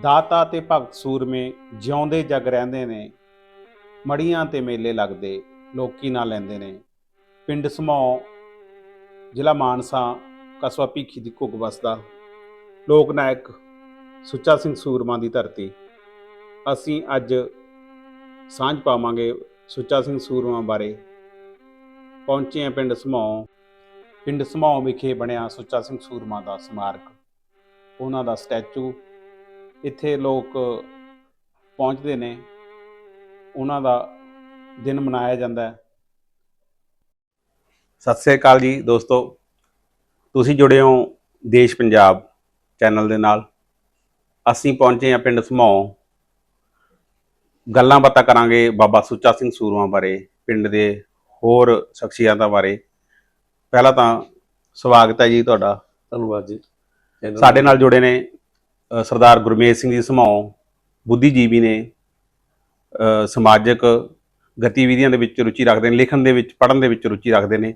ਦਾਤਾ ਤੇ ਭਗਤ ਸੂਰਮੇ ਜਿਉਂਦੇ ਜਗ ਰਹਿੰਦੇ ਨੇ, ਮੜੀਆਂ ਤੇ ਮੇਲੇ ਲੱਗਦੇ ਲੋਕੀ ਨਾ ਲੈਂਦੇ ਨੇ। ਪਿੰਡ ਸਮੌ ਜ਼ਿਲ੍ਹਾ ਮਾਨਸਾ, ਕਸਬਾ ਭੀਖੀ ਦੀ ਘੁੱਗ ਵਸਦਾ। ਲੋਕ ਨਾਇਕ ਸੁੱਚਾ ਸਿੰਘ ਸੂਰਮਾ ਦੀ ਧਰਤੀ। ਅਸੀਂ ਅੱਜ ਸਾਂਝ ਪਾਵਾਂਗੇ ਸੁੱਚਾ ਸਿੰਘ ਸੂਰਮਾ ਬਾਰੇ। ਪਹੁੰਚੇ ਹਾਂ ਪਿੰਡ ਸਮੌ ਪਿੰਡ ਸਮੌ ਵਿਖੇ ਬਣਿਆ ਸੁੱਚਾ ਸਿੰਘ ਸੂਰਮਾ ਦਾ ਸਮਾਰਕ। ਉਹਨਾਂ ਦਾ ਸਟੈਚੂ ਇੱਥੇ ਲੋਕ ਪਹੁੰਚਦੇ ਨੇ ਉਹਨਾਂ ਦਾ ਦਿਨ ਮਨਾਇਆ ਜਾਂਦਾ ਹੈ। ਸਤਿ ਸ੍ਰੀ ਅਕਾਲ ਜੀ ਦੋਸਤੋ ਤੁਸੀਂ ਜੁੜੇ ਹੋ ਦੇਸ਼ ਪੰਜਾਬ ਚੈਨਲ ਦੇ ਨਾਲ। ਅਸੀਂ ਪਹੁੰਚੇ ਹਾਂ ਪਿੰਡ ਸਮੌ। ਗੱਲਾਂ ਬਾਤਾਂ ਕਰਾਂਗੇ ਬਾਬਾ ਸੁੱਚਾ ਸਿੰਘ ਸੂਰਮਾ ਬਾਰੇ ਪਿੰਡ ਦੇ ਹੋਰ ਸ਼ਖਸੀਅਤਾਂ ਬਾਰੇ। ਪਹਿਲਾਂ ਤਾਂ ਸਵਾਗਤ ਹੈ ਜੀ ਤੁਹਾਡਾ। ਧੰਨਵਾਦ ਜੀ। ਸਾਡੇ ਨਾਲ ਜੁੜੇ ਨੇ ਸਰਦਾਰ ਗੁਰਮੇਜ ਸਿੰਘ ਜੀ ਸਮਾਉ ਬੁੱਧੀਜੀਵੀ ਨੇ ਸਮਾਜਿਕ ਗਤੀਵਿਧੀਆਂ ਦੇ ਵਿੱਚ ਰੁਚੀ ਰੱਖਦੇ ਨੇ, ਲਿਖਣ ਦੇ ਵਿੱਚ, ਪੜ੍ਹਨ ਦੇ ਵਿੱਚ ਰੁਚੀ ਰੱਖਦੇ ਨੇ।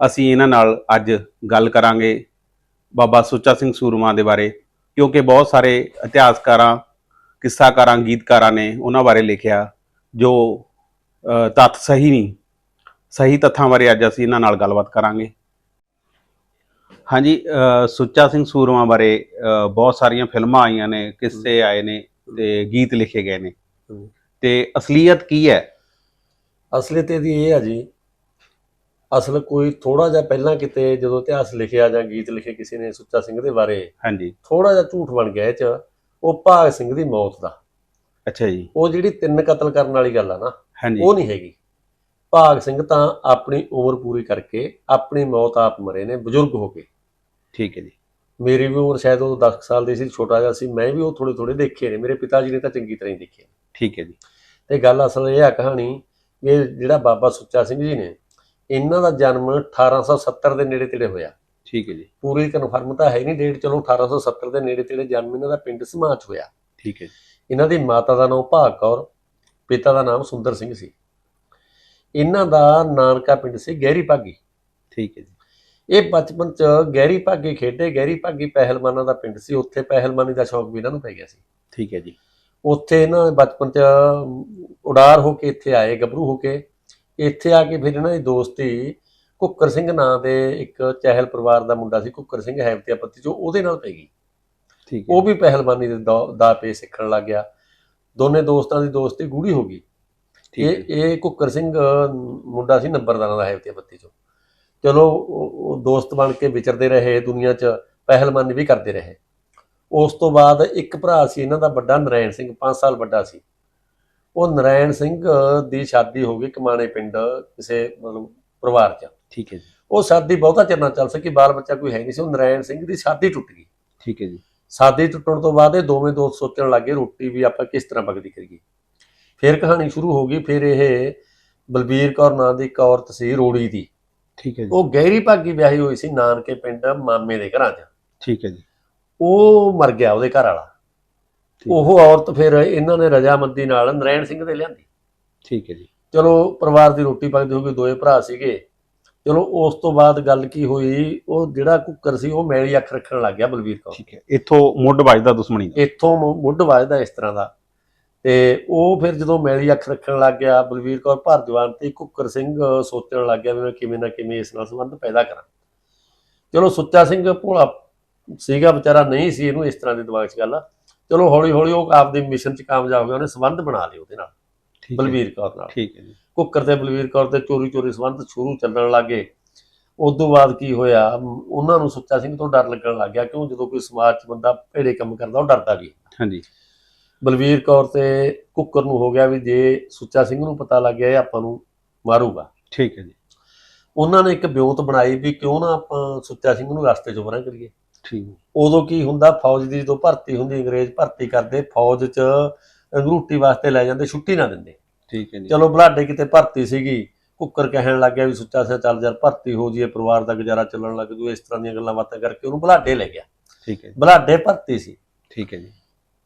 ਅਸੀਂ ਇਹਨਾਂ ਨਾਲ ਅੱਜ ਗੱਲ ਕਰਾਂਗੇ ਬਾਬਾ ਸੁੱਚਾ ਸਿੰਘ ਸੂਰਮਾ ਦੇ ਬਾਰੇ, ਕਿਉਂਕਿ ਬਹੁਤ ਸਾਰੇ ਇਤਿਹਾਸਕਾਰਾਂ, ਕਿੱਸਾਕਾਰਾਂ, ਗੀਤਕਾਰਾਂ ਨੇ ਉਹਨਾਂ ਬਾਰੇ ਲਿਖਿਆ, ਜੋ ਤੱਥ ਸਹੀ ਨਹੀਂ, ਸਹੀ ਤੱਥਾਂ ਬਾਰੇ ਅੱਜ ਅਸੀਂ ਇਹਨਾਂ ਨਾਲ ਗੱਲਬਾਤ ਕਰਾਂਗੇ। ਹਾਂਜੀ ਸੁੱਚਾ ਸਿੰਘ ਸੂਰਮਾ ਬਾਰੇ ਬਹੁਤ ਸਾਰੀਆਂ ਫਿਲਮਾਂ ਆਈਆਂ ਨੇ ਕਿੱਸੇ ਆਏ ਨੇ ਤੇ ਗੀਤ ਲਿਖੇ ਗਏ ਨੇ। ਤੇ ਅਸਲੀਅਤ ਕੀ ਹੈ? ਅਸਲੀਅਤ ਇਹਦੀ ਇਹ ਆ ਜੀ ਅਸਲ ਕੋਈ ਥੋੜਾ ਜਿਹਾ ਪਹਿਲਾਂ ਕਿਤੇ ਜਦੋਂ ਇਤਿਹਾਸ ਲਿਖਿਆ ਜਾਂ ਗੀਤ ਲਿਖੇ ਕਿਸੇ ਨੇ ਸੁੱਚਾ ਸਿੰਘ ਦੇ ਬਾਰੇ ਹਾਂਜੀ। ਥੋੜਾ ਜਿਹਾ ਝੂਠ ਬਣ ਗਿਆ ਇਹ ਚ ਉਹ ਭਾਗ ਸਿੰਘ ਦੀ ਮੌਤ ਦਾ। ਅੱਛਾ ਜੀ। ਉਹ ਜਿਹੜੀ ਤਿੰਨ ਕਤਲ ਕਰਨ ਵਾਲੀ ਗੱਲ ਆ ਨਾ ਉਹ ਨਹੀਂ ਹੈਗੀ। ਭਾਗ ਸਿੰਘ ਤਾਂ ਆਪਣੀ ਉਮਰ ਪੂਰੀ ਕਰਕੇ ਆਪਣੀ ਮੌਤ ਆਪ ਮਰੇ ਨੇ ਬਜ਼ੁਰਗ ਹੋ ਕੇ। ਠੀਕ ਹੈ ਜੀ। ਮੇਰੀ ਵੀ ਉਮਰ ਸ਼ਾਇਦ ਉਹ 10 ਸਾਲ ਦੀ ਸੀ ਛੋਟਾ ਜਿਹਾ ਸੀ। ਮੈਂ ਵੀ ਉਹ ਥੋੜੇ ਥੋੜੇ ਦੇਖੇ ਨੇ। ਮੇਰੇ ਪਿਤਾ ਜੀ ਨੇ ਤਾਂ ਚੰਗੀ ਤਰ੍ਹਾਂ ਹੀ ਦੇਖੇ ਠੀਕ ਹੈ ਜੀ। ਤੇ ਗੱਲ ਅਸਲ ਇਹ ਆ ਕਹਾਣੀ ਇਹ ਜਿਹੜਾ ਬਾਬਾ ਸੁੱਚਾ ਸਿੰਘ ਜੀ ਨੇ ਇਹਨਾਂ ਦਾ ਜਨਮ 1870 ਦੇ ਨੇੜੇ ਤੇੜੇ ਹੋਇਆ। ਠੀਕ ਹੈ ਜੀ। ਪੂਰੀ ਕਨਫਰਮ ਤਾਂ ਹੈ ਨਹੀਂ ਡੇਟ ਚਲੋ 1870 ਦੇ ਨੇੜੇ ਤੇੜੇ ਜਨਮ ਇਹਨਾਂ ਦਾ ਪਿੰਡ ਸਮਾਚ ਹੋਇਆ। ਠੀਕ ਹੈ। ਇਹਨਾਂ ਦੀ ਮਾਤਾ ਦਾ ਨਾਮ ਭਾਗ ਕੌਰ ਪਿਤਾ ਦਾ ਨਾਮ ਸੁੰਦਰ ਸਿੰਘ ਸੀ। ਇਹਨਾਂ ਦਾ ਨਾਨਕਾ ਪਿੰਡ ਸੀ ਗਹਿਰੀ ਭਾਗੀ। ਠੀਕ ਹੈ ਜੀ। ਇਹ ਬਚਪਨ ਚ ਗਹਿਰੀ ਭਾਗੀ ਖੇਡੇ ਗਹਿਰੀ ਭਾਗੀ ਪਹਿਲਵਾਨਾਂ ਦਾ ਪਿੰਡ ਸੀ। ਉੱਥੇ ਪਹਿਲਵਾਨੀ ਦਾ ਸ਼ੌਕ ਵੀ ਇਹਨਾਂ ਨੂੰ ਪੈ ਗਿਆ ਸੀ। ਠੀਕ ਹੈ ਜੀ। ਉੱਥੇ ਇਹਨਾਂ ਬਚਪਨ ਚ ਉਡਾਰ ਹੋ ਕੇ ਇੱਥੇ ਆਏ ਗੱਭਰੂ ਹੋ ਕੇ। ਇੱਥੇ ਆ ਕੇ ਫਿਰ ਇਹਨਾਂ ਦੀ ਦੋਸਤੀ ਕੁੱਕਰ ਸਿੰਘ ਨਾਂ ਦੇ ਇੱਕ ਚਹਿਲ ਪਰਿਵਾਰ ਦਾ ਮੁੰਡਾ ਸੀ ਕੁੱਕਰ ਸਿੰਘ ਹੈਵਤਿਆ ਪੱਤੀ ਚੋਂ ਉਹਦੇ ਨਾਲ ਪੈ ਗਈ। ਠੀਕ ਹੈ। ਉਹ ਵੀ ਪਹਿਲਵਾਨੀ ਦੇ ਦੌ- ਪੇ ਸਿੱਖਣ ਲੱਗ ਗਿਆ। ਦੋਨੇ ਦੋਸਤਾਂ ਦੀ ਦੋਸਤੀ ਗੂੜੀ ਹੋ ਗਈ। ਇਹ ਇਹ ਕੁੱਕਰ ਸਿੰਘ ਮੁੰਡਾ ਸੀ ਨੰਬਰਦਾਰਾਂ ਦਾ ਹੈਵਤਿਆ ਪੱਤੀ ਚੋਂ। ਚਲੋ ਉਹ ਦੋਸਤ ਬਣ ਕੇ ਵਿਚਰਦੇ ਰਹੇ ਦੁਨੀਆ 'ਚ ਪਹਿਲਵਾਨੀ ਵੀ ਕਰਦੇ ਰਹੇ। ਉਸ ਤੋਂ ਬਾਅਦ ਇੱਕ ਭਰਾ ਸੀ ਇਹਨਾਂ ਦਾ ਵੱਡਾ ਨਰੈਣ ਸਿੰਘ 5 ਸਾਲ ਵੱਡਾ ਸੀ। ਉਹ ਨਰੈਣ ਸਿੰਘ ਦੀ ਸ਼ਾਦੀ ਹੋ ਗਈ ਕਮਾਣੇ ਪਿੰਡ ਕਿਸੇ ਮਤਲਬ ਪਰਿਵਾਰ 'ਚ। ਠੀਕ ਹੈ ਜੀ। ਉਹ ਸ਼ਾਦੀ ਬਹੁਤਾ ਚਿਰ ਨਾ ਚੱਲ ਸਕੀ ਬਾਲ ਬੱਚਾ ਕੋਈ ਹੈ ਨਹੀਂ ਸੀ ਉਹ ਨਰੈਣ ਸਿੰਘ ਦੀ ਸ਼ਾਦੀ ਟੁੱਟ ਗਈ। ਠੀਕ ਹੈ ਜੀ। ਸ਼ਾਦੀ ਟੁੱਟਣ ਤੋਂ ਬਾਅਦ ਇਹ ਦੋਵੇਂ ਦੋਸਤ ਸੋਚਣ ਲੱਗੇ ਰੋਟੀ ਵੀ ਆਪਾਂ ਕਿਸ ਤਰ੍ਹਾਂ ਪਕਦੀ ਕਰੀਏ। ਫਿਰ ਕਹਾਣੀ ਸ਼ੁਰੂ ਹੋ ਗਈ ਫਿਰ ਇਹ ਬਲਬੀਰ ਕੌਰ ਨਾਂ ਦੀ ਇੱਕ ਔਰਤ ਸੀ ਰੋੜੀ ਦੀ। ਠੀਕ ਹੈ ਜੀ। ਉਹ ਗਹਿਰੀ ਭਾਗੀ ਵਿਆਹੀ ਹੋਈ ਸੀ ਨਾਨਕੇ ਪਿੰਡ ਮਾਮੇ ਦੇ ਘਰਾਂ 'ਚ। ਠੀਕ ਹੈ ਜੀ। ਉਹ ਮਰ ਗਿਆ ਉਹਦੇ ਘਰ ਵਾਲਾ। ਉਹ ਔਰਤ ਫਿਰ ਇਹਨਾਂ ਨੇ ਰਜਾਮੰਦੀ ਨਾਲ ਨਰੈਣ ਸਿੰਘ ਦੇ ਲਿਆਂਦੀ। ਠੀਕ ਹੈ ਜੀ। ਚਲੋ ਪਰਿਵਾਰ ਦੀ ਰੋਟੀ ਪੱਕਦੀ ਹੋ ਗਈ ਦੋਏ ਭਰਾ ਸੀਗੇ। ਚਲੋ ਉਸ ਤੋਂ ਬਾਅਦ ਗੱਲ ਕੀ ਹੋਈ ਉਹ ਜਿਹੜਾ ਕੁੱਕਰ ਸੀ ਉਹ ਮੈਲੀ ਅੱਖ ਰੱਖਣ ਲੱਗ ਗਿਆ ਬਲਵੀਰ ਕੌਰ। ਠੀਕ ਹੈ। ਇੱਥੋਂ ਮੁੱਢ ਵੱਜਦਾ ਦੁਸ਼ਮਣੀ ਇੱਥੋਂ ਮੁੱਢ ਵੱਜਦਾ ਇਸ ਤਰ੍ਹਾਂ ਦਾ। ਤੇ ਉਹ ਫਿਰ ਜਦੋਂ ਮੈਲੀ ਅੱਖ ਰੱਖਣ ਲੱਗ ਗਿਆ ਬਲਵੀਰ ਕੌਰ ਭਰਜਵਾਨ ਤੇ ਕੁੱਕਰ ਸਿੰਘ ਸੋਚਣ ਲੱਗ ਗਿਆ ਵੀ ਮੈਂ ਕਿਵੇਂ ਨਾ ਕਿਵੇਂ ਇਸ ਨਾਲ ਸੰਬੰਧ ਪੈਦਾ ਕਰਾਂ। ਚਲੋ ਸੁੱਚਾ ਸਿੰਘ ਭੋਲਾ ਸੀਗਾ ਵਿਚਾਰਾ ਨਹੀਂ ਸੀ ਇਹਨੂੰ ਇਸ ਤਰ੍ਹਾਂ ਦੇ ਦਿਮਾਗ 'ਚ ਗੱਲ ਚਲੋ ਹੌਲੀ ਹੌਲੀ ਉਹ ਆਪਦੇ ਮਿਸ਼ਨ 'ਚ ਕਾਮਯਾਬ ਹੋ ਗਿਆ ਉਹਨੇ ਸੰਬੰਧ ਬਣਾ ਲਏ ਉਹਦੇ ਨਾਲ ਬਲਵੀਰ ਕੌਰ ਨਾਲ। ਠੀਕ ਹੈ ਜੀ। ਕੁੱਕਰ ਤੇ ਬਲਵੀਰ ਕੌਰ ਤੇ ਚੋਰੀ ਚੋਰੀ ਸੰਬੰਧ ਸ਼ੁਰੂ ਚੱਲਣ ਲੱਗੇ। ਉਸ ਤੋਂ ਬਾਅਦ ਕੀ ਹੋਇਆ ਉਹਨਾਂ ਨੂੰ ਸੁੱਚਾ ਸਿੰਘ ਤੋਂ ਡਰ ਲੱਗਣ ਲੱਗ ਗਿਆ ਕਿਉਂ? ਜਦੋਂ ਕੋਈ ਸਮਾਜ 'ਚ ਬੰਦਾ ਭੇੜੇ ਕੰਮ ਕਰਦਾ ਉਹ ਡਰਦਾ ਵੀ। ਹਾਂਜੀ। ਬਲਵੀਰ ਕੌਰ ਤੇ ਕੁੱਕਰ ਨੂੰ ਹੋ ਗਿਆ ਵੀ ਜੇ ਸੁੱਚਾ ਸਿੰਘ ਨੂੰ ਪਤਾ ਲੱਗ ਗਿਆ ਇਹ ਆਪਾਂ ਨੂੰ ਮਾਰੂਗਾ। ਠੀਕ ਹੈ ਜੀ। ਉਹਨਾਂ ਨੇ ਇੱਕ ਬਿਉਂਤ ਬਣਾਈ ਵੀ ਕਿਉਂ ਨਾ ਆਪਾਂ ਸੁੱਚਾ ਸਿੰਘ ਨੂੰ ਰਸਤੇ 'ਚੋਂ ਪਰਾਂ ਕਰੀਏ। ਠੀਕ ਉਦੋਂ ਕੀ ਹੁੰਦਾ ਫੌਜ ਦੀ ਜਦੋਂ ਭਰਤੀ ਹੁੰਦੀ ਅੰਗਰੇਜ਼ ਭਰਤੀ ਕਰਦੇ ਫੌਜ 'ਚ ਅੰਗਰੂਟੀ ਵਾਸਤੇ ਲੈ ਜਾਂਦੇ ਛੁੱਟੀ ਨਾ ਦਿੰਦੇ। ਠੀਕ ਹੈ ਜੀ। ਚਲੋ ਬਲਾਡੇ ਕਿਤੇ ਭਰਤੀ ਸੀਗੀ ਕੁੱਕਰ ਕਹਿਣ ਲੱਗ ਗਿਆ ਵੀ ਸੁੱਚਾ ਸਿਆ ਚੱਲ ਯਾਰ ਭਰਤੀ ਹੋ ਜੀਏ ਪਰਿਵਾਰ ਦਾ ਗੁਜ਼ਾਰਾ ਚੱਲਣ ਲੱਗ ਜੂ ਇਸ ਤਰ੍ਹਾਂ ਦੀਆਂ ਗੱਲਾਂ ਬਾਤਾਂ ਕਰਕੇ ਉਹਨੂੰ ਬਲਾਡੇ ਲੈ ਗਿਆ। ਠੀਕ ਹੈ ਜੀ। ਬਲਾਡੇ ਭਰਤੀ ਸੀ। ਠੀਕ ਹੈ ਜੀ।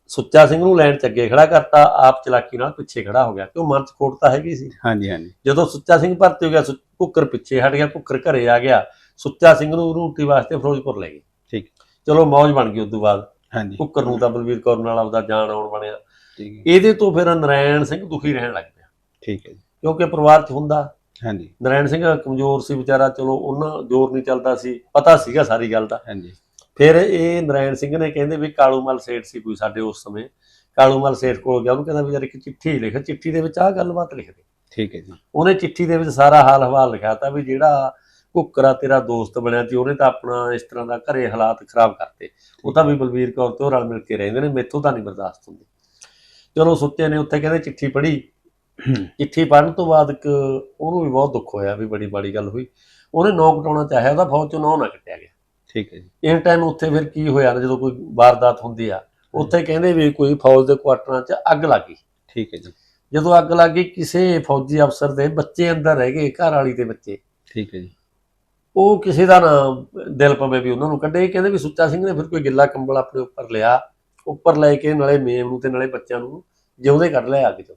ਸੁੱਚਾ ਸਿੰਘ ਨੂੰ ਲੈਣ ਚ ਅੱਗੇ ਖੜਾ ਕਰਤਾ ਆਪ ਚਲਾਕੀ ਨਾਲ ਪਿੱਛੇ ਖੜਾ ਹੋ ਗਿਆ। ਕਿਉਂ ਮਨ ਚ ਖੋਟ ਤਾਂ ਹੈਗੀ ਸੀ? ਹਾਂਜੀ ਹਾਂਜੀ। ਜਦੋਂ ਸੁੱਚਾ ਸਿੰਘ ਭਰਤੀ ਹੋ ਗਿਆ ਕੁੱਕਰ ਪਿੱਛੇ ਹਟ ਗਿਆ ਕੁੱਕਰ ਘਰੇ ਆ ਗਿਆ ਸੁੱਚਾ ਸਿੰਘ ਨੂੰ ਰੂਟੀ ਵਾਸਤੇ ਫਿਰੋਜ਼ਪੁਰ ਲੈ ਗਏ। ਠੀਕ। ਚਲੋ ਮੌਜ ਬਣ ਗਈ ਉਸ ਤੋਂ ਬਾਅਦ। ਹਾਂਜੀ। ਕੁੱਕਰ ਨੂੰ ਤਾਂ ਬਲਵੀਰ ਕੌਰ ਨਾਲ ਆਪਦਾ ਜਾਨ ਆਉਣ ਬਣਿਆ। ਠੀਕ ਇਹਦੇ ਤੋਂ ਫਿਰ ਨਰਾਇਣ ਸਿੰਘ ਦੁਖੀ ਰਹਿਣ ਲੱਗ ਪਿਆ। ਠੀਕ ਹੈ ਜੀ। ਕਿਉਂਕਿ ਪਰਿਵਾਰ 'ਚ ਹੁੰਦਾ। ਹਾਂਜੀ। ਨਰਾਇਣ ਸਿੰਘ ਕਮਜ਼ੋਰ ਸੀ ਵਿਚਾਰਾ ਚਲੋ ਉਹਨਾਂ ਜ਼ੋਰ ਨਹੀਂ ਚੱਲਦਾ ਸੀ। ਪਤਾ ਸੀਗਾ ਸਾਰੀ ਗੱਲ ਦਾ। ਹਾਂਜੀ। ਫਿਰ ਇਹ ਨਰਾਇਣ ਸਿੰਘ ਨੇ ਕਹਿੰਦੇ ਵੀ ਕਾਲੂਮਲ ਸੇਠ ਸੀ ਕੋਈ ਸਾਡੇ ਉਸ ਸਮੇਂ। ਕਾਲੂਮਲ ਸੇਠ ਕੋਲ ਗਿਆ ਉਹਨੂੰ ਕਹਿੰਦਾ ਵੀ ਯਾਰ ਇੱਕ ਚਿੱਠੀ ਲਿਖ ਚਿੱਠੀ ਦੇ ਵਿੱਚ ਆਹ ਗੱਲਬਾਤ ਲਿਖ ਦੇ। ਠੀਕ ਹੈ ਜੀ। ਉਹਨੇ ਚਿੱਠੀ ਦੇ ਵਿੱਚ ਸਾਰਾ ਹਾਲ ਹਵਾਲ ਲਿਖਿਆ ਤਾਂ ਵੀ ਜਿਹੜਾ ਕੁੱਕਰਾ ਤੇਰਾ ਦੋਸਤ ਬਣਿਆ ਸੀ ਉਹਨੇ ਤਾਂ ਆਪਣਾ ਇਸ ਤਰ੍ਹਾਂ ਦਾ ਘਰੇ ਹਾਲਾਤ ਖਰਾਬ ਕਰਤੇ। ਉਹ ਤਾਂ ਵੀ ਬਲਵੀਰ ਕੌਰ ਤੇ ਰਲ ਮਿਲ ਕੇ ਰਹਿੰਦੇ ਨੇ ਮੈਥੋਂ ਤਾਂ ਨਹੀਂ ਬਰਦਾਸ਼ਤ ਹੁੰਦੀ। ਚਲੋ ਸੁੱਤੇ ਨੇ ਉੱਥੇ ਕਹਿੰਦੇ ਚਿੱਠੀ ਪੜ੍ਹੀ। ਚਿੱਠੀ ਪੜ੍ਹਨ ਤੋਂ ਬਾਅਦ ਇੱਕ ਉਹਨੂੰ ਵੀ ਬਹੁਤ ਦੁੱਖ ਹੋਇਆ ਵੀ ਬੜੀ ਮਾੜੀ ਗੱਲ ਹੋਈ। ਉਹਨੇ ਨੌ ਕਟਾਉਣਾ ਚਾਹਿਆ ਉਹਦਾ ਫੌਜ ਚੋਂ ਨੌ ਨਾ ਕੱਟਿਆ ਗਿਆ। ਠੀਕ ਹੈ ਜੀ। ਇਸ ਟਾਈਮ ਉੱਥੇ ਫਿਰ ਕੀ ਹੋਇਆ ਜਦੋਂ ਕੋਈ ਵਾਰਦਾਤ ਹੁੰਦੀ ਆ ਉੱਥੇ ਕਹਿੰਦੇ ਵੀ ਕੋਈ ਫੌਜ ਦੇ ਕੁਆਟਰਾਂ 'ਚ ਅੱਗ ਲੱਗ ਗਈ। ਠੀਕ ਹੈ ਜੀ। ਜਦੋਂ ਅੱਗ ਲੱਗ ਗਈ ਕਿਸੇ ਫੌਜੀ ਅਫਸਰ ਦੇ ਬੱਚੇ ਅੰਦਰ ਰਹਿ ਗਏ ਘਰ ਵਾਲੀ ਦੇ ਬੱਚੇ। ਠੀਕ ਹੈ ਜੀ। ਉਹ ਕਿਸੇ ਦਾ ਨਾ ਦਿਲ ਪਵੇ ਵੀ ਉਹਨਾਂ ਨੂੰ ਕੱਢੇ। ਕਹਿੰਦੇ ਵੀ ਸੁੱਚਾ ਸਿੰਘ ਨੇ ਫਿਰ ਕੋਈ ਗਿੱਲਾ ਕੰਬਲ ਆਪਣੇ ਉੱਪਰ ਲਿਆ ਉੱਪਰ ਲੈ ਕੇ ਨਾਲੇ ਮੇਮ ਨੂੰ ਤੇ ਨਾਲੇ ਬੱਚਿਆਂ ਨੂੰ ਜਿਉਂਦੇ ਕੱਢ ਲਿਆ ਅੱਗ ਚੋਂ।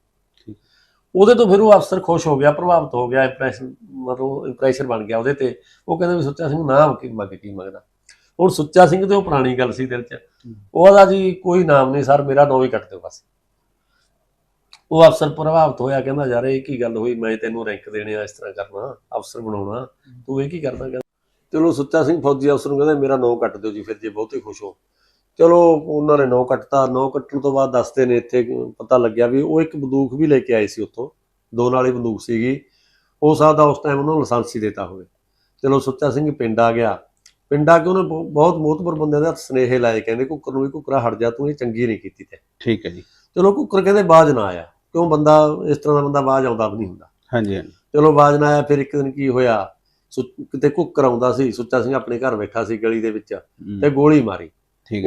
ਉਹਦੇ ਤੋਂ ਫਿਰ ਉਹ ਅਫਸਰ ਖੁਸ਼ ਹੋ ਗਿਆ ਪ੍ਰਭਾਵਿਤ ਹੋ ਗਿਆ ਇੰਪ੍ਰੈਸ਼ਨ ਮਤਲਬ ਇੰਪ੍ਰੈਸ਼ਨ ਬਣ ਗਿਆ ਉਹਦੇ ਤੇ। ਉਹ ਕਹਿੰਦੇ ਵੀ ਸੁੱਚਾ ਸਿੰਘ ਨਾਮ ਕੀ ਮੰਗ ਕੀ ਮੰਗਦਾ? ਹੁਣ ਸੁੱਚਾ ਸਿੰਘ ਤੇ ਉਹ ਪੁਰਾਣੀ ਗੱਲ ਸੀ ਦਿਲ 'ਚ। ਉਹਦਾ ਜੀ ਕੋਈ ਨਾਮ ਨਹੀਂ ਸਰ ਮੇਰਾ ਨਾਂ ਹੀ ਕੱਟ ਦਿਓ ਬਸ। ਉਹ ਅਫਸਰ ਪ੍ਰਭਾਵਿਤ ਹੋਇਆ ਕਹਿੰਦਾ ਯਾਰ ਇਹ ਕੀ ਗੱਲ ਹੋਈ? ਮੈਂ ਤੈਨੂੰ ਰੈਂਕ ਦੇਣੇ ਆ ਇਸ ਤਰ੍ਹਾਂ ਕਰਨਾ ਅਫਸਰ ਬਣਾਉਣਾ ਤੂੰ ਇਹ ਕੀ ਕਰਦਾ? ਕਹਿੰਦਾ ਚਲੋ ਸੁੱਚਾ ਸਿੰਘ ਫੌਜੀ ਅਫਸਰ ਨੂੰ ਕਹਿੰਦਾ ਮੇਰਾ ਨਾਂ ਕੱਟ ਦਿਓ ਜੀ ਫਿਰ ਜੇ ਬਹੁਤੇ ਖੁਸ਼ ਹੋ। ਚਲੋ ਉਹਨਾਂ ਨੇ ਨਾਂ ਕੱਟਤਾ ਨਾਂ ਕੱਟਣ ਤੋਂ ਬਾਅਦ ਦੱਸਦੇ ਨੇ ਇੱਥੇ ਪਤਾ ਲੱਗਿਆ ਵੀ ਉਹ ਇੱਕ ਬੰਦੂਕ ਵੀ ਲੈ ਕੇ ਆਏ ਸੀ ਉੱਥੋਂ ਦੋ ਨਾਲੀ ਬੰਦੂਕ ਸੀਗੀ। ਹੋ ਸਕਦਾ ਉਸ ਟਾਈਮ ਉਹਨਾਂ ਨੂੰ ਲਾਇਸੈਂਸ ਹੀ ਦਿੱਤਾ ਹੋਵੇ। ਚਲੋ ਸੁੱਚਾ ਸਿੰਘ ਪਿੰਡ ਆ ਗਿਆ। ਪਿੰਡ ਆ ਕੇ ਉਹਨੇ ਬਹੁ- ਬਹੁਤ ਮੋਹਤਬਰ ਬੰਦਿਆਂ ਦੇ ਹੱਥ ਸਨੇਹੇ ਲਾਏ ਕਹਿੰਦੇ ਕੁੱਕਰ ਨੂੰ ਵੀ ਕੁੱਕਰਾ ਹਟ ਜਾ ਤੂੰ ਇਹ ਚੰਗੀ ਨਹੀਂ ਕੀਤੀ ਤੇ। ਠੀਕ ਹੈ ਜੀ। ਚਲੋ ਕੁੱਕਰ ਕਹਿੰਦੇ ਬਾਜ ਨਾ ਆਇਆ ਕਿਉਂ ਬੰਦਾ ਇਸ ਤਰ੍ਹਾਂ ਦਾ ਬੰਦਾ ਬਾਜ ਆਉਂਦਾ ਵੀ ਨਹੀਂ ਹੁੰਦਾ। ਹਾਂਜੀ ਹਾਂਜੀ। ਚਲੋ ਬਾਜ ਨਾ ਆਇਆ ਫਿਰ ਇੱਕ ਦਿਨ ਕੀ ਹੋਇਆ ਕਿਤੇ ਕੁੱਕਰ ਆਉਂਦਾ ਸੀ ਸੁੱਚਾ ਸਿੰਘ ਆਪਣੇ ਘਰ ਬੈਠਾ ਸੀ ਗਲੀ ਦੇ ਵਿੱਚ ਤੇ ਗੋਲੀ ਮਾਰੀ।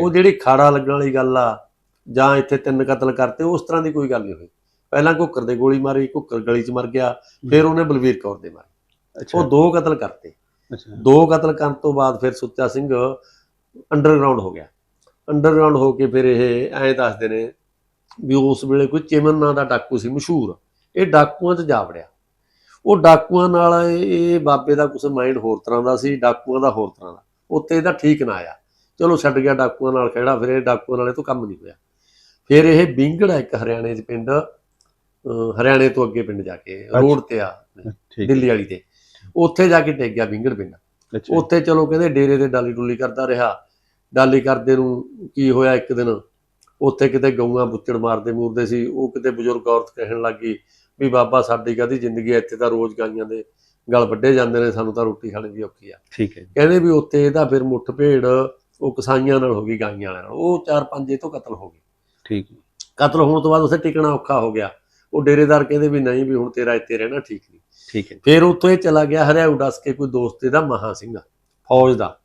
ਉਹ ਜਿਹੜੀ ਖਾੜਾ ਲੱਗਣ ਵਾਲੀ ਗੱਲ ਆ ਜਾਂ ਇੱਥੇ ਤਿੰਨ ਕਤਲ ਕਰਤੇ ਉਸ ਤਰ੍ਹਾਂ ਦੀ ਕੋਈ ਗੱਲ ਨਹੀਂ ਹੋਈ। ਪਹਿਲਾਂ ਕੁੱਕਰ ਦੇ ਗੋਲੀ ਮਾਰੀ ਕੁੱਕਰ ਗਲੀ 'ਚ ਮਰ ਗਿਆ ਫਿਰ ਉਹਨੇ ਬਲਵੀਰ ਕੌਰ ਦੇ ਮਾਰੀ। ਉਹ ਦੋ ਕਤਲ ਕਰਤੇ। ਅੱਛਾ। ਦੋ ਕਤਲ ਕਰਨ ਤੋਂ ਬਾਅਦ ਫਿਰ ਸੁੱਚਾ ਸਿੰਘ ਅੰਡਰਗਰਾਉਂਡ ਹੋ ਗਿਆ। ਅੰਡਰਗਰਾਉਂਡ ਹੋ ਕੇ ਫਿਰ ਇਹ ਐਂ ਦੱਸਦੇ ਨੇ ਵੀ ਉਸ ਵੇਲੇ ਕੋਈ ਚਿਮਨ ਨਾਂ ਦਾ ਡਾਕੂ ਸੀ ਮਸ਼ਹੂਰ। ਇਹ ਡਾਕੂਆਂ 'ਚ ਜਾ ਵੜਿਆ। ਉਹ ਡਾਕੂਆਂ ਨਾਲ ਇਹ ਬਾਬੇ ਦਾ ਕੁਛ ਮਾਈਂਡ ਹੋਰ ਤਰ੍ਹਾਂ ਦਾ ਸੀ ਡਾਕੂਆਂ ਦਾ ਹੋਰ ਤਰ੍ਹਾਂ ਦਾ। ਉੱਤੇ ਇਹਦਾ ਠੀਕ ਨਾ ਆਇਆ। ਚਲੋ ਛੱਡ ਗਿਆ ਡਾਕੂਆਂ ਨਾਲ ਖੜਾ ਫਿਰ ਇਹ ਡਾਕੂਆਂ ਨਾਲੇ ਤੋਂ ਕੰਮ ਨਹੀਂ ਹੋਇਆ। ਫਿਰ ਇਹ ਬਿੰਗੜ ਇੱਕ ਹਰਿਆਣੇ 'ਚ ਪਿੰਡ ਹਰਿਆਣੇ ਤੋਂ ਅੱਗੇ ਪਿੰਡ ਜਾ ਕੇ ਰੋਡ ਤੇ ਆ ਦਿੱਲੀ ਵਾਲੀ ਤੇ। ਉੱਥੇ ਜਾ ਕੇ ਟਿਕ ਗਿਆ ਬਿੰਗੜ ਪਿੰਡ। ਉੱਥੇ ਚਲੋ ਕਹਿੰਦੇ ਡੇਰੇ ਤੇ ਡਾਲੀ ਡੁਲੀ ਕਰਦਾ ਰਿਹਾ। ਡਾਲੀ ਕਰਦੇ ਨੂੰ ਕੀ ਹੋਇਆ ਇੱਕ ਦਿਨ? ਉੱਥੇ ਕਿਤੇ ਗਊਆਂ ਬੁੱਚੜ ਮਾਰਦੇ ਮੂਰਦੇ ਸੀ। ਉਹ ਕਿਤੇ ਬਜ਼ੁਰਗ ਔਰਤ ਕਹਿਣ ਲੱਗੀ ਵੀ ਬਾਬਾ ਸਾਡੀ ਕਾਦੀ ਜ਼ਿੰਦਗੀ ਇੱਥੇ ਤਾਂ ਰੋਜ਼ ਗਾਈਆਂ ਦੇ ਗਲ ਵੱਡੇ ਜਾਂਦੇ ਨੇ ਸਾਨੂੰ ਤਾਂ ਰੋਟੀ ਖਾਣੀ ਵੀ ਔਖੀ ਆ। ਠੀਕ ਹੈ ਕਹਿੰਦੇ ਵੀ ਉੱਥੇ ਇਹਦਾ ਫਿਰ ਮੁੱਠ ਭੇੜ ਉਹ ਕਸਾਈਆਂ ਨਾਲ ਹੋ ਗਈ ਗਾਈਆਂ ਨਾਲ। ਉਹ ਚਾਰ ਪੰਜ ਇਹ ਤੋਂ ਕਤਲ ਹੋ ਗਏ। ਠੀਕ। ਕਤਲ ਹੋਣ ਤੋਂ ਬਾਅਦ ਉੱਥੇ ਟਿਕਣਾ ਔਖਾ ਹੋ ਗਿਆ। ਉਹ ਡੇਰੇਦਾਰ ਕਹਿੰਦੇ ਵੀ ਨਹੀਂ ਵੀ ਹੁਣ ਤੇਰਾ ਇੱਥੇ ਰਹਿਣਾ ਠੀਕ ਨਹੀਂ। ਠੀਕ ਹੈ। ਫਿਰ ਉੱਥੋਂ ਇਹ ਚਲਾ ਗਿਆ ਹਰਿਆਊ ਡਸ ਕੇ ਕੋਈ ਦੋਸਤ ਇਹਦਾ ਮਹਾ ਸਿੰਘ ਫੌਜ ਦਾ।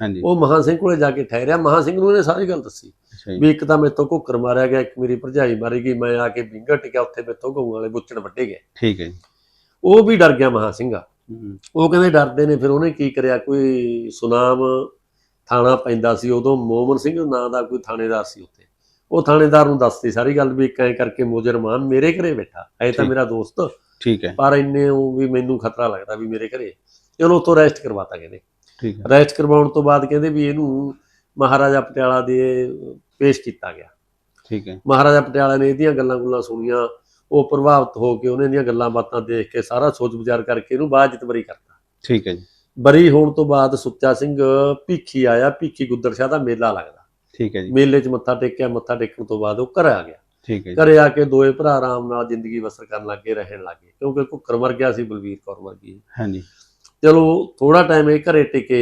ਹਾਂਜੀ। ਉਹ ਮਹਾ ਸਿੰਘ ਕੋਲੇ ਜਾ ਕੇ ਠਹਿਰਿਆ। ਮਹਾ ਸਿੰਘ ਨੂੰ ਇਹਨੇ ਸਾਰੀ ਗੱਲ ਦੱਸੀ ਵੀ ਇੱਕ ਤਾਂ ਮੇਤੋਂ ਘੁੱਕਰ ਮਾਰਿਆ ਗਿਆ ਇੱਕ ਮੇਰੀ ਭਰਜਾਈ ਮਾਰੀ ਗਈ ਮੈਂ ਆ ਕੇ ਬਿੰਗਾ ਟਿਕਿਆ ਉੱਥੇ ਮੇਤੋਂ ਗਊ ਵਾਲੇ ਬੁੱਚੜ ਵੱਡੇ ਗਏ। ਠੀਕ ਹੈ ਉਹ ਵੀ ਡਰ ਗਿਆ ਮਹਾ ਸਿੰਘਾ ਉਹ ਕਹਿੰਦੇ ਡਰਦੇ ਨੇ ਫਿਰ ਉਹਨੇ ਕੀ ਕਰਿਆ? ਕੋਈ ਸੁਨਾਮ ਥਾਣਾ ਪੈਂਦਾ ਸੀ ਉਦੋਂ ਮੋਮਨ ਸਿੰਘ ਨਾਂ ਦਾ ਕੋਈ ਥਾਣੇਦਾਰ ਸੀ ਉੱਥੇ। ਉਹ ਥਾਣੇਦਾਰ ਨੂੰ ਦੱਸਦੀ ਸਾਰੀ ਗੱਲ ਵੀ ਐਂ ਕਰਕੇ ਮੁਜਰਮਾਨ ਮੇਰੇ ਘਰੇ ਬੈਠਾ। ਐ ਤਾਂ। ਮੇਰਾ ਦੋਸਤ। ਠੀਕ ਹੈ। ਪਰ ਇੰਨੇ ਉਹ ਵੀ ਮੈਨੂੰ ਖਤਰਾ ਲੱਗਦਾ ਵੀ ਮੇਰੇ ਘਰੇ। ਚਲੋ ਉੱਥੋਂ ਰੈਸਟ ਕਰਵਾਤਾ ਕਹਿੰਦੇ। ਠੀਕ ਹੈ। ਰੈਸਟ ਕਰਵਾਉਣ ਤੋਂ ਬਾਅਦ ਕਹਿੰਦੇ ਵੀ ਇਹਨੂੰ ਮਹਾਰਾਜਾ ਪਟਿਆਲਾ ਦੇ ਪੇਸ਼ ਕੀਤਾ ਗਿਆ। ਠੀਕ ਹੈ। ਮਹਾਰਾਜਾ ਪਟਿਆਲਾ ਨੇ ਇਹਦੀਆਂ ਗੱਲਾਂ ਗੁੱਲਾਂ ਸੁਣੀਆਂ। ਉਹ ਪ੍ਰਭਾਵਿਤ ਹੋ ਕੇ ਉਹਨੇ ਦੀਆਂ ਗੱਲਾਂ ਬਾਤਾਂ ਦੇਖ ਕੇ ਸਾਰਾ ਸੋਚ ਵਿਚਾਰ ਕਰਕੇ ਇਹਨੂੰ ਬਾਅਦ ਬਰੀ ਕਰਤਾ। ਠੀਕ ਹੈ ਜੀ। ਬਰੀ ਹੋਣ ਤੋਂ ਬਾਅਦ ਸੁੱਚਾ ਸਿੰਘ ਭੀਖੀ ਆਇਆ ਭੀਖੀ ਗੁੱਦਰ ਸ਼ਾਹ ਦਾ ਮੇਲਾ ਲੱਗਦਾ। ਠੀਕ ਹੈ ਜੀ। ਮੇਲੇ 'ਚ ਮੱਥਾ ਟੇਕਿਆ ਮੱਥਾ ਟੇਕਣ ਤੋਂ ਬਾਅਦ ਉਹ ਘਰ ਆ ਗਿਆ। ਠੀਕ ਹੈ ਜੀ। ਘਰੇ ਆ ਕੇ ਦੋਏ ਭਰਾ ਆਰਾਮ ਨਾਲ ਜ਼ਿੰਦਗੀ ਬਸਰ ਕਰਨ ਲੱਗੇ ਰਹਿਣ ਲੱਗੇ ਕਿਉਂਕਿ ਕੁੱਕਰ ਮਰ ਗਿਆ ਸੀ ਬਲਵੀਰ ਕੌਰ ਮਰ ਗਈ। ਹਾਂਜੀ। ਚਲੋ ਥੋੜਾ ਟਾਈਮ ਇਹ ਘਰੇ ਟਿਕੇ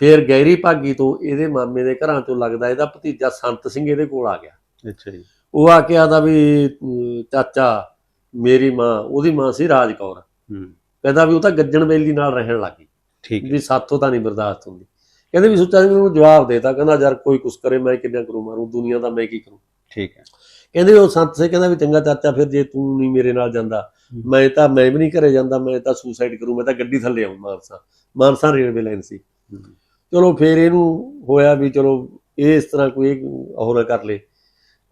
ਫਿਰ ਗਹਿਰੀ ਭਾਗੀ ਤੋਂ ਇਹਦੇ ਮਾਮੇ ਦੇ ਘਰਾਂ ਚੋਂ ਲੱਗਦਾ ਇਹਦਾ ਭਤੀਜਾ ਸੰਤ ਸਿੰਘ ਇਹਦੇ ਕੋਲ ਆ ਗਿਆ। ਅੱਛਾ ਜੀ। ਉਹ ਆ ਕੇ ਆਦਾ ਵੀ ਚਾਚਾ ਮੇਰੀ ਮਾਂ ਉਹਦੀ ਮਾਂ ਸੀ ਰਾਜ ਕੌਰ ਹੂੰ। ਕਹਿੰਦਾ ਵੀ ਉਹ ਤਾਂ ਗੱਜਣ ਵੇਲੀ ਨਾਲ ਰਹਿਣ ਲੱਗੀ ਠੀਕ ਵੀ ਸਾਥੋਂ ਤਾਂ ਨਹੀਂ ਬਰਦਾਸ਼ਤ ਹੁੰਦੀ। ਕਹਿੰਦੇ ਵੀ ਸੁੱਚਾ ਸਿੰਘ ਨੂੰ ਜਵਾਬ ਦੇਤਾ ਕਹਿੰਦਾ ਯਾਰ ਕੋਈ ਕੁਛ ਕਰੇ ਮੈਂ ਕਿੰਨਾ ਕਰੂੰ ਮਾਰੂ ਦੁਨੀਆ ਦਾ ਮੈਂ ਕੀ ਕਰੂੰ? ਠੀਕ ਹੈ। ਕਹਿੰਦੇ ਉਹ ਸੰਤ ਸਿੰਘ ਕਹਿੰਦਾ ਵੀ ਚੰਗਾ ਚਾਚਾ ਫਿਰ ਜੇ ਤੂੰ ਨਹੀਂ ਮੇਰੇ ਨਾਲ ਜਾਂਦਾ। ਮੈਂ ਤਾਂ ਮੈਂ ਵੀ ਨਹੀਂ ਘਰੇ ਜਾਂਦਾ ਮੈਂ ਤਾਂ ਸੁਸਾਈਡ ਕਰੂੰ ਮੈਂ ਤਾਂ ਗੱਡੀ ਥੱਲੇ ਆਉਂ ਮਾਨਸਾ। ਮਾਨਸਾ ਰੇਲਵੇ ਲਾਈਨ ਸੀ। ਚਲੋ ਫਿਰ ਇਹਨੂੰ ਹੋਇਆ ਵੀ ਚਲੋ ਇਹ ਇਸ ਤਰ੍ਹਾਂ ਕੋਈ ਉਹ ਨਾ ਕਰ ਲੇ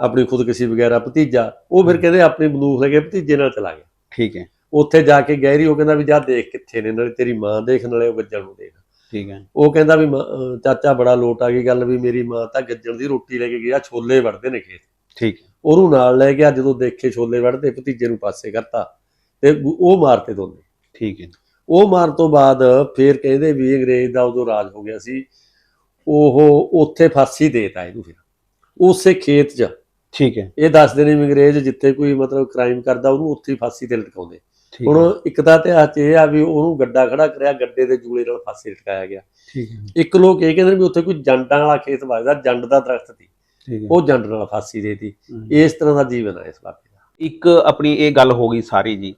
ਆਪਣੀ ਖੁਦਕੁਸ਼ੀ ਵਗੈਰਾ ਭਤੀਜਾ। ਉਹ ਫਿਰ ਕਹਿੰਦੇ ਆਪਣੀ ਬੰਦੂਕ ਲੈ ਕੇ ਭਤੀਜੇ ਨਾਲ ਚਲਾ ਗਿਆ। ਠੀਕ ਹੈ। ਉੱਥੇ ਜਾ ਕੇ ਗਹਿਰੀ ਉਹ ਕਹਿੰਦਾ ਵੀ ਜਾ ਦੇਖ ਕਿੱਥੇ ਨੇ ਨਾਲੇ ਤੇਰੀ ਮਾਂ ਦੇਖ ਨਾਲੇ ਉਹ ਗੱਜਣ ਨੂੰ ਦੇਖ। ਠੀਕ ਹੈ। ਉਹ ਕਹਿੰਦਾ ਵੀ ਚਾਚਾ ਬੜਾ ਲੋਟ ਆ ਗਈ ਗੱਲ ਵੀ ਮੇਰੀ ਮਾਂ ਤਾਂ ਗੱਜਣ ਦੀ ਰੋਟੀ ਲੈ ਕੇ ਗਿਆ ਛੋਲੇ ਵੜਦੇ ਨੇ ਖੇਤ। ਠੀਕ ਉਹਨੂੰ ਨਾਲ ਲੈ ਗਿਆ ਜਦੋਂ ਦੇਖੇ ਛੋਲੇ ਵੜਦੇ ਭਤੀਜੇ ਨੂੰ ਪਾਸੇ ਕਰਤਾ ਤੇ ਉਹ ਮਾਰਤੇ ਦੋਨੇ। ਠੀਕ ਹੈ। ਉਹ ਮਾਰਨ ਤੋਂ ਬਾਅਦ ਫੇਰ ਕਹਿੰਦੇ ਵੀ ਅੰਗਰੇਜ਼ ਦਾ ਉਦੋਂ ਰਾਜ ਹੋ ਗਿਆ ਸੀ ਉਹ ਉੱਥੇ ਫਾਂਸੀ ਦੇਤਾ ਇਹਨੂੰ ਫਿਰ ਉਸੇ ਖੇਤ 'ਚ। ਠੀਕ ਹੈ। ਇਹ ਦੱਸਦੇ ਨੇ ਵੀ ਅੰਗਰੇਜ਼ ਜਿੱਥੇ ਕੋਈ ਮਤਲਬ ਕ੍ਰਾਈਮ ਕਰਦਾ ਉਹਨੂੰ ਉੱਥੇ ਹੀ ਫਾਂਸੀ ਤੇ ਲਟਕਾਉਂਦੇ। ਹੁਣ ਹੈ। ਇੱਕ ਤਾਂ ਇਤਿਹਾਸ 'ਚ ਇਹ ਆ ਵੀ ਉਹਨੂੰ ਗੱਡਾ ਖੜਾ ਕਰਿਆ ਗੱਡੇ ਦੇ ਜੂਲੇ ਨਾਲ ਫਾਂਸੀ ਲਟਕਾਇਆ ਗਿਆ। ਠੀਕ ਹੈ। ਇੱਕ ਲੋਕ ਇਹ ਕਹਿੰਦੇ ਨੇ ਵੀ ਉੱਥੇ ਕੋਈ ਜੰਡਾਂ ਵਾਲਾ ਖੇਤ ਵੱਜਦਾ ਜੰਡ ਦਾ ਦਰਖਤ ਸੀ। ਠੀਕ ਹੈ। ਉਹ ਜੰਡ ਨਾਲ ਫਾਂਸੀ ਦੇਤੀ। ਇਸ ਤਰ੍ਹਾਂ ਦਾ ਜੀਵਨ ਆ ਇਸ ਬਾਬੇ ਦਾ। ਇੱਕ ਆਪਣੀ ਇਹ ਗੱਲ ਹੋ ਗਈ ਸਾਰੀ ਜੀ।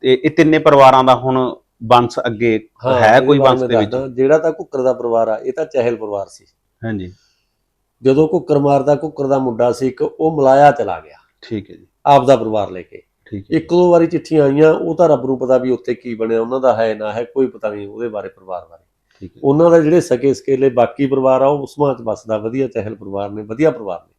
ਤੇ ਇਹ ਤਿੰਨੇ ਪਰਿਵਾਰਾਂ ਦਾ ਹੁਣ ਵੰਸ਼ ਅੱਗੇ ਹੈ ਕੋਈ ਵੰਸ਼ ਦੇ ਵਿੱਚ? ਜਿਹੜਾ ਤਾਂ ਕੁੱਕਰ ਦਾ ਪਰਿਵਾਰ ਆ ਇਹ ਤਾਂ ਚਹਿਲ ਪਰਿਵਾਰ ਸੀ। ਹਾਂਜੀ। ਜਦੋਂ ਕੁੱਕਰ ਮਾਰਦਾ ਕੁੱਕਰ ਦਾ ਮੁੰਡਾ ਸੀ ਇੱਕ ਉਹ ਮਲਾਇਆ ਚਲਾ ਗਿਆ। ਠੀਕ ਹੈ ਜੀ। ਆਪ ਦਾ ਪਰਿਵਾਰ ਲੈ ਕੇ। ਠੀਕ ਹੈ। ਇੱਕ ਦੋ ਵਾਰੀ ਚਿੱਠੀਆਂ ਆਈਆਂ ਉਹ ਤਾਂ ਰੱਬ ਨੂੰ ਪਤਾ ਵੀ ਉੱਥੇ ਕੀ ਬਣਿਆ ਉਹਨਾਂ ਦਾ ਹੈ ਨਾ ਹੈ ਕੋਈ ਪਤਾ ਨਹੀਂ ਉਹਦੇ ਬਾਰੇ ਪਰਿਵਾਰ ਬਾਰੇ। ਠੀਕ ਹੈ। ਉਹਨਾਂ ਦਾ ਜਿਹੜੇ ਸਕੇ ਸਕੇਲੇ ਬਾਕੀ ਪਰਿਵਾਰ ਆ ਉਹ ਉਸਮਾਂ ਚ ਬਸਦਾ ਵਧੀਆ ਚਹਿਲ ਪਰਿਵਾਰ ਨੇ ਵਧੀਆ ਪਰਿਵਾਰ ਨੇ।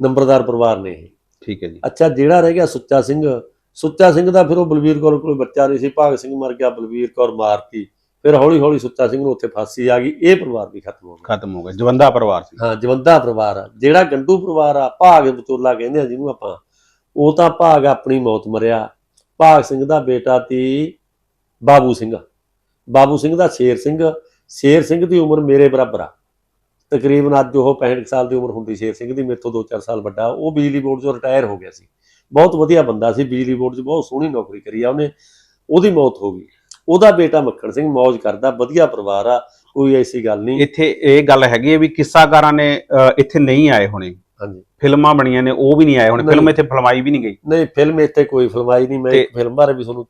ਨੰਬਰਦਾਰ ਪਰਿਵਾਰ ਨੇ ਇਹ। ਠੀਕ ਹੈ ਜੀ। ਅੱਛਾ ਜਿਹੜਾ ਰਹਿ ਗਿਆ ਸੁੱਚਾ ਸਿੰਘ ਸੁੱਚਾ ਸਿੰਘ ਦਾ ਫਿਰ ਉਹ ਬਲਵੀਰ ਕੌਰ ਕੋਲ ਬੱਚਾ ਨਹੀਂ ਸੀ ਭਾਗ ਸਿੰਘ ਮਰ ਗਿਆ ਬਲਵੀਰ ਕੌਰ ਮਾਰਤੀ। ਫਿਰ ਹੌਲੀ ਹੌਲੀ ਸੁੱਚਾ ਸਿੰਘ ਨੂੰ ਉੱਥੇ ਫਾਂਸੀ ਆ ਗਈ ਇਹ ਪਰਿਵਾਰ ਵੀ ਖਤਮ ਹੋ ਗਿਆ। ਖਤਮ ਹੋ ਗਿਆ ਜਵੰਦਾ ਪਰਿਵਾਰ ਸੀ। ਹਾਂ ਜਵੰਦਾ ਪਰਿਵਾਰ ਆ। ਜਿਹੜਾ ਗੰਡੂ ਪਰਿਵਾਰ ਆ ਭਾਗ ਵਿਚੋਲਾ ਕਹਿੰਦੇ ਆ ਜਿਹਨੂੰ ਆਪਾਂ। ਉਹ ਤਾਂ ਭਾਗ ਆਪਣੀ ਮੌਤ ਮਰਿਆ। ਭਾਗ ਸਿੰਘ ਦਾ ਬੇਟਾ ਤੀ ਬਾਬੂ ਸਿੰਘ। ਬਾਬੂ ਸਿੰਘ ਦਾ ਸ਼ੇਰ ਸਿੰਘ। ਸ਼ੇਰ ਸਿੰਘ ਦੀ ਉਮਰ ਮੇਰੇ ਬਰਾਬਰ ਆ। ਤਕਰੀਬਨ ਅੱਜ ਉਹ 65 ਸਾਲ ਦੀ ਉਮਰ ਹੁੰਦੀ ਸ਼ੇਰ ਸਿੰਘ ਦੀ, ਮੇਰੇ ਤੋਂ 2-4 ਸਾਲ ਵੱਡਾ। ਉਹ ਬਿਜਲੀ ਬੋਰਡ 'ਚੋਂ ਰਿਟਾਇਰ ਹੋ ਗਿਆ ਸੀ। ਬਹੁਤ ਵਧੀਆ ਬੰਦਾ ਸੀ, ਬਿਜਲੀ ਬੋਰਡ 'ਚ ਬਹੁਤ ਸੋਹਣੀ ਨੌਕਰੀ ਕਰੀ ਆ ਉਹਨੇ। ਉਹਦੀ ਮੌਤ ਹੋ ਗਈ। ਉਹਦਾ ਬੇਟਾ ਮੱਖਣ ਸਿੰਘ ਮौज ਕਰਦਾ, ਵਧੀਆ ਪਰਿਵਾਰ ਆ, ਕੋਈ ਐਸੀ ਗੱਲ ਨਹੀਂ। ਇੱਥੇ ਇਹ ਗੱਲ ਹੈਗੀ ਹੈ ਵੀ ਕਿੱਸਾਕਾਰਾਂ ਨੇ ਇੱਥੇ ਨਹੀਂ ਆਏ ਹੋਣੇ। ਹਾਂਜੀ। ਫਿਲਮਾਂ ਬਣੀਆਂ ਨੇ ਉਹ ਵੀ ਨਹੀਂ ਆਏ ਹੋਣੇ। ਫਿਲਮ ਇੱਥੇ ਫਿਲਮਾਈ ਵੀ ਨਹੀਂ ਗਈ। ਨਹੀਂ ਫਿਲਮ ਇੱਥੇ ਕੋਈ ਫਿਲਮਾਈ ਨਹੀਂ। ਮੈਂ ਤੇ- ਇੱਕ ਫਿਲਮ ਬਾਰੇ ਵੀ ਤੁਹਾਨੂੰ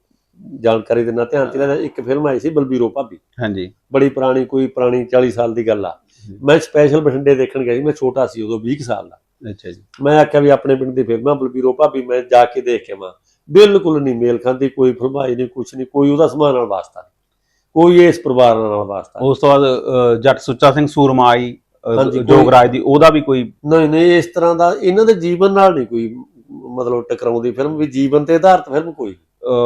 ਜਾਣਕਾਰੀ ਦਿੰਦਾ ਧਿਆਨ ਲੈਣਾ ਇੱਕ ਫਿਲਮ ਆਈ ਸੀ ਬਲਬੀਰੋ ਭਾਬੀ। ਹਾਂਜੀ। ਬੜੀ ਪੁਰਾਣੀ ਕੋਈ ਪੁਰਾਣੀ 40 ਸਾਲ ਦੀ ਗੱਲ ਆ। ਮੈਂ ਸਪੈਸ਼ਲ ਬਠਿੰਡੇ ਦੇਖਣ ਗਿਆ ਸੀ ਮੈਂ ਛੋਟਾ ਸੀ ਉਦੋਂ 20 ਕੁ ਸਾਲ ਦਾ। ਅੱਛਾ ਜੀ। ਮੈਂ ਆਖਿਆ ਵੀ ਆਪਣੇ ਪਿੰਡ ਦੀ ਫਿਲਮਾਂ ਬਲਬੀਰੋ ਭਾਬੀ ਮੈਂ ਜਾ ਕੇ ਦੇਖ ਕੇ ਆਵਾਂ ਬਿਲਕੁਲ ਨਹੀਂ ਮੇਲ ਖਾਂਦੀ ਕੋਈ ਫਿਲਮਾਈ ਨਹੀਂ ਕੁਛ ਨਹੀਂ ਕੋਈ ਉਹਦਾ ਸਮਾਨ ਨਾਲ ਵਾਸਤਾ ਨਹੀਂ। ਕੋਈ ਇਸ ਪਰਿਵਾਰ ਨਾਲ ਵਾਸਤਾ। ਉਸ ਤੋਂ ਬਾਅਦ ਜੱਟ ਸੁੱਚਾ ਸਿੰਘ ਸੂਰਮਾ ਆਈ। ਜੋਗਰਾਜ ਦੀ ਉਹਦਾ ਵੀ ਕੋਈ ਨਹੀਂ ਨਹੀਂ ਇਸ ਤਰ੍ਹਾਂ ਦਾ ਇਹਨਾਂ ਦੇ ਜੀਵਨ ਨਾਲ ਨਹੀਂ ਕੋਈ ਮਤਲਬ ਟਕਰਾਉਂਦੀ ਫਿਲਮ ਵੀ ਜੀਵਨ ਤੇ ਆਧਾਰਿਤ ਫਿਲਮ ਕੋਈ।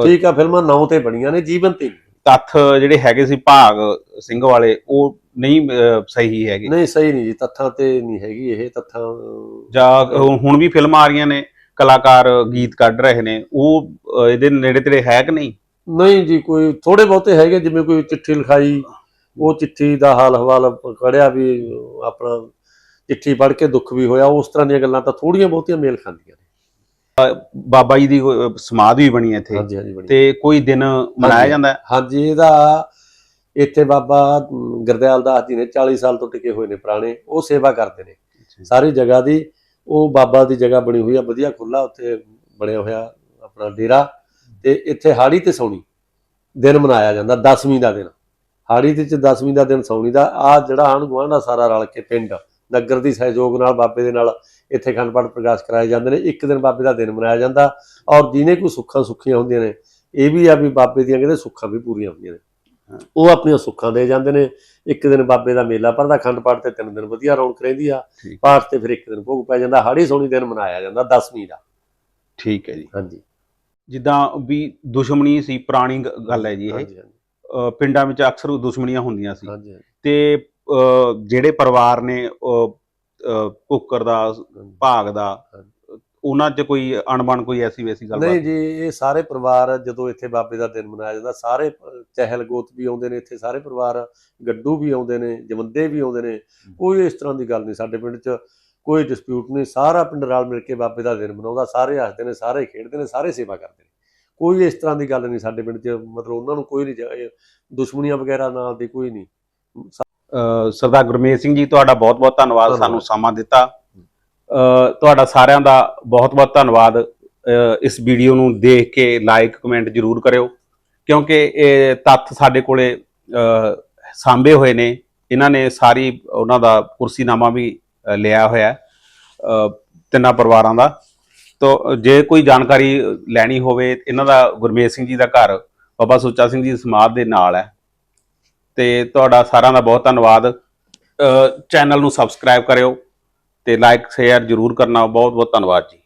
ਠੀਕ ਆ ਫਿਲਮਾਂ ਨਾਂ ਤੇ ਬਣੀਆਂ ਨੇ ਜੀਵਨ ਤੇ। ਤੱਥ ਜਿਹੜੇ ਹੈਗੇ ਸੀ ਭਾਗ ਸਿੰਘ ਵਾਲੇ ਉਹ ਨਹੀਂ ਸਹੀ ਹੈਗੇ। ਨਹੀਂ ਸਹੀ ਨਹੀਂ ਜੀ ਤੱਥਾਂ ਤੇ ਨਹੀਂ ਹੈਗੀ ਇਹ ਤੱਥਾਂ ਜਾਂ ਹੁਣ ਵੀ ਫਿਲਮਾਂ ਆ ਰਹੀਆਂ ਨੇ ਕਲਾਕਾਰ ਗੀਤ ਕੱਢ ਰਹੇ ਨੇ ਉਹ ਇਹਦੇ ਨੇੜੇ ਤੇੜੇ ਹੈ ਕਿ ਨਹੀਂ? ਨਹੀਂ ਜੀ ਕੋਈ ਥੋੜੇ ਬਹੁਤੇ ਹੈਗੇ ਜਿਵੇਂ ਕੋਈ ਚਿੱਠੀ ਲਿਖਾਈ ਉਹ ਚਿੱਠੀ ਦਾ ਹਾਲ ਹਵਾਲ ਕੜਿਆ ਵੀ ਆਪਣਾ ਚਿੱਠੀ ਪੜ੍ਹ ਕੇ ਦੁੱਖ ਵੀ ਹੋਇਆ। ਉਸ ਤਰ੍ਹਾਂ ਦੀਆਂ ਗੱਲਾਂ ਤਾਂ ਥੋੜੀਆਂ ਬਹੁਤੀਆਂ ਮੇਲ ਖਾਂਦੀਆਂ ਨੇ। ਬਾਬਾ ਜੀ ਦੀ ਸਮਾਧ ਵੀ ਬਣੀ ਹੈ ਇੱਥੇ। ਹਾਂਜੀ ਹਾਂਜੀ ਬਣੀ। ਤੇ ਕੋਈ ਦਿਨ ਮਨਾਇਆ ਹਾਂਜੀ। ਜਾਂਦਾ ਹੈ? ਹਾਂਜੀ ਇਹਦਾ ਇੱਥੇ ਬਾਬਾ ਗੁਰਦਿਆਲ ਦਾਸ ਜੀ ਨੇ 40 ਸਾਲ ਤੋਂ ਟਿਕੇ ਹੋਏ ਨੇ ਪੁਰਾਣੇ ਉਹ ਸੇਵਾ ਕਰਦੇ ਨੇ। ਸਾਰੀ ਜਗ੍ਹਾ ਦੀ ਉਹ ਬਾਬਾ ਦੀ ਜਗ੍ਹਾ ਬਣੀ ਹੋਈ ਆ ਵਧੀਆ ਖੁੱਲਾ ਉੱਥੇ ਬਣਿਆ ਹੋਇਆ ਆਪਣਾ ਡੇਰਾ। ਤੇ ਇੱਥੇ ਹਾੜੀ ਤੇ ਸੌਣੀ ਦਿਨ ਮਨਾਇਆ ਜਾਂਦਾ 10ਵੀਂ ਦਾ ਦਿਨ। ਹਾੜੀ ਤੇ ਚ 10ਵੀਂ ਦਾ ਦਿਨ ਸੌਣੀ ਦਾ ਆ ਜਿਹੜਾ ਆਣ ਗੁਆਂਢ ਆ ਸਾਰਾ ਰਲ ਕੇ ਪਿੰਡ ਨਗਰ ਦੀ ਸਹਿਯੋਗ ਨਾਲ ਬਾਬੇ ਦੇ ਨਾਲ ਇੱਥੇ ਅਖੰਡ ਪਾਠ ਪ੍ਰਕਾਸ਼ ਕਰਾਏ ਜਾਂਦੇ ਨੇ ਇੱਕ ਦਿਨ ਬਾਬੇ ਦਾ ਦਿਨ ਮਨਾਇਆ ਜਾਂਦਾ ਔਰ ਜਿਹਨੇ ਕੋਈ ਸੁੱਖਾਂ ਸੁੱਖੀਆਂ ਹੁੰਦੀਆਂ ਨੇ ਇਹ ਵੀ ਆ ਵੀ ਬਾਬੇ ਦੀਆਂ ਕਹਿੰਦੇ ਸੁੱਖਾਂ ਵੀ ਪੂਰੀਆਂ ਹੁੰਦੀਆਂ ਨੇ। ਉਹ ਆਪਣੀਆਂ ਸੁੱਖਾਂ ਦੇ ਜਾਂਦੇ ਨੇ ਇੱਕ ਦਿਨ ਬਾਬੇ ਦਾ ਮੇਲਾ ਭਰਦਾ ਅਖੰਡ ਪਾਠ ਤੇ ਤਿੰਨ ਦਿਨ ਵਧੀਆ ਰੌਣਕ ਰਹਿੰਦੀ ਆ। ਪਾਠ ਤੇ ਫਿਰ ਇੱਕ ਦਿਨ ਭੋਗ ਪੈ ਜਾਂਦਾ ਹਾੜੀ ਸੋਣੀ ਦਿਨ ਮਨਾਇਆ ਜਾਂਦਾ 10ਵੀਂ ਦਾ। ਠੀਕ ਹੈ ਜੀ। ਹਾਂਜੀ। ਜਿੱਦਾਂ ਵੀ ਦੁਸ਼ਮਣੀ ਸੀ ਪੁਰਾਣੀ ਗੱਲ ਹੈ ਜੀ ਇਹ। ਪਿੰਡਾਂ ਵਿੱਚ ਅਕਸਰ ਦੁਸ਼ਮਣੀਆਂ ਹੁੰਦੀਆਂ ਸੀ। ਹਾਂਜੀ। ਤੇ ਜਿਹੜੇ ਪਰਿਵਾਰ ਨੇ ਕੁੱਕਰ ਦਾ। ਭਾਗ ਦਾ। ਉਹਨਾਂ 'ਚ ਕੋਈ ਅਣਬਣ ਕੋਈ ਐਸੀ ਵੈਸੀ ਗੱਲ ਨਹੀਂ ਜੀ ਇਹ ਸਾਰੇ ਪਰਿਵਾਰ ਜਦੋਂ ਇੱਥੇ ਬਾਬੇ ਦਾ ਦਿਨ ਮਨਾਇਆ ਜਾਂਦਾ ਸਾਰੇ ਚਹਿਲ ਗੋਤ ਵੀ ਆਉਂਦੇ ਨੇ ਇੱਥੇ ਸਾਰੇ ਪਰਿਵਾਰ ਗੱਡੂ ਵੀ ਆਉਂਦੇ ਨੇ ਜਵੰਦੇ ਵੀ ਆਉਂਦੇ ਨੇ ਕੋਈ ਇਸ ਤਰ੍ਹਾਂ ਦੀ ਗੱਲ ਨਹੀਂ ਸਾਡੇ ਪਿੰਡ 'ਚ ਕੋਈ ਡਿਸਪਿਊਟ ਨਹੀਂ ਸਾਰਾ ਪਿੰਡ ਰਲ ਮਿਲ ਕੇ ਬਾਬੇ ਦਾ ਦਿਨ ਮਨਾਉਂਦਾ ਸਾਰੇ ਹੱਸਦੇ ਨੇ ਸਾਰੇ ਖੇਡਦੇ ਨੇ ਸਾਰੇ ਸੇਵਾ ਕਰਦੇ ਨੇ। ਕੋਈ ਇਸ ਤਰ੍ਹਾਂ ਦੀ ਗੱਲ ਨਹੀਂ ਸਾਡੇ ਪਿੰਡ 'ਚ ਮਤਲਬ ਉਹਨਾਂ ਨੂੰ ਕੋਈ ਨਹੀਂ ਦੁਸ਼ਮਣੀਆਂ ਵਗੈਰਾ ਨਾਲ ਦੀ ਕੋਈ ਨਹੀਂ। ਸਰਦਾਰ ਗੁਰਮੇਜ ਸਿੰਘ ਜੀ ਤੁਹਾਡਾ ਬਹੁਤ-ਬਹੁਤ ਧੰਨਵਾਦ ਧੰਨਵਾਦ। ਸਾਨੂੰ ਸਮਾਂ ਦਿੱਤਾ। ਤੁਹਾਡਾ ਸਾਰਿਆਂ ਦਾ ਬਹੁਤ-ਬਹੁਤ ਧੰਨਵਾਦ। ਇਸ ਵੀਡੀਓ ਨੂੰ ਦੇਖ ਕੇ ਲਾਈਕ ਕਮੈਂਟ ਜਰੂਰ ਕਰਿਓ ਕਿਉਂਕਿ ਇਹ ਤੱਥ ਸਾਡੇ ਕੋਲੇ ਸਾਂਭੇ ਹੋਏ ਨੇ। ਇਹਨਾਂ ਨੇ ਸਾਰੀ ਉਹਨਾਂ ਦਾ ਕੁਰਸੀਨਾਮਾ ਵੀ ਲਿਆ ਹੋਇਆ ਤਿੰਨਾਂ ਪਰਿਵਾਰਾਂ ਦਾ। ਤੋ ਜੇ ਕੋਈ ਜਾਣਕਾਰੀ ਲੈਣੀ ਹੋਵੇ, ਇਹਨਾਂ ਦਾ ਗੁਰਮੇਸ਼ ਸਿੰਘ ਜੀ ਦਾ ਘਰ, ਬਾਬਾ ਸੁੱਚਾ ਸਿੰਘ ਜੀ ਦੀ ਸਮਾਧ ਦੇ ਨਾਲ ਹੈ। ਤੇ ਤੁਹਾਡਾ ਸਾਰਿਆਂ ਦਾ ਬਹੁਤ ਧੰਨਵਾਦ। ਚੈਨਲ ਨੂੰ ਸਬਸਕ੍ਰਾਈਬ ਕਰਿਓ ਤੇ ਲਾਈਕ ਸ਼ੇਅਰ ਜਰੂਰ ਕਰਨਾ। ਬਹੁਤ ਬਹੁਤ ਧੰਨਵਾਦ ਜੀ।